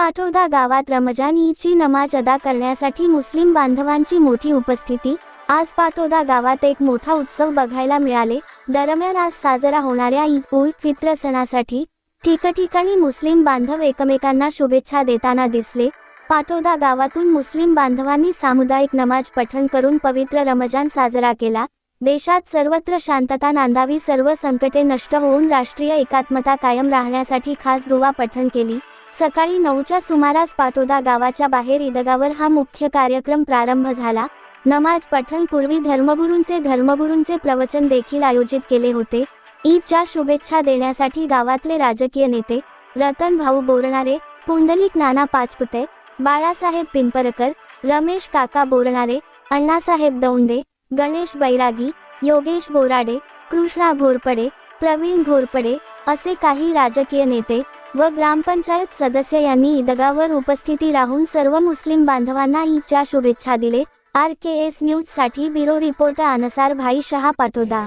पाठोदा गावात रमजान ईदची नमाज अदा करण्यासाठी मुस्लिम बांधवांची मोठी उपस्थिती. आज पाटोदा गावात एक मोठा उत्सव बघायला मिळाले. दरम्यान आज साजरा होणाऱ्या ईद उल फित्र सणासाठी ठिकठिकाणी मुस्लिम बांधव एकमेकांना शुभेच्छा देताना दिसले. पाटोदा गावातून मुस्लिम बांधवांनी सामुदायिक नमाज पठण करून पवित्र रमजान साजरा केला. देशात सर्वत्र शांतता नांदावी सर्व संकटे नष्ट होऊन राष्ट्रीय एकात्मता कायम राहण्यासाठी खास दुवा पठण केली. सकाळी नऊच्या सुमारास पाटोदा गावाच्या बाहेर ईदगावर हा मुख्य कार्यक्रम प्रारंभ झाला. नमाज पठण पूर्वी धर्मगुरूंचे धर्मगुरूंचे प्रवचन देखील आयोजित केले होते. ईदच्या शुभेच्छा देण्यासाठी गावातले राजकीय नेते रतन भाऊ बोरणारे पुंडलिक नाना पाचपुते बाळासाहेब पिंपरकर रमेश काका बोरणारे अण्णासाहेब दौंडे गणेश बैरागी योगेश बोराडे कृष्णा घोरपडे प्रवीण घोरपडे असे काही राजकीय नेते व ग्रामपंचायत सदस्य यांनी ईदगावर उपस्थिती राहून सर्व मुस्लिम बांधवांना ईदच्या शुभेच्छा दिले. आर के एस न्यूजसाठी ब्युरो रिपोर्ट अनुसार भाई शहा पाटोदा.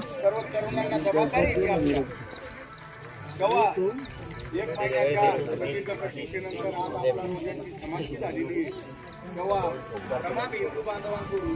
एक महिन्याच्या आज आपल्या रोजांची समाप्ती झालेली आहे तेव्हा तमाम हिंदू बांधवांकडून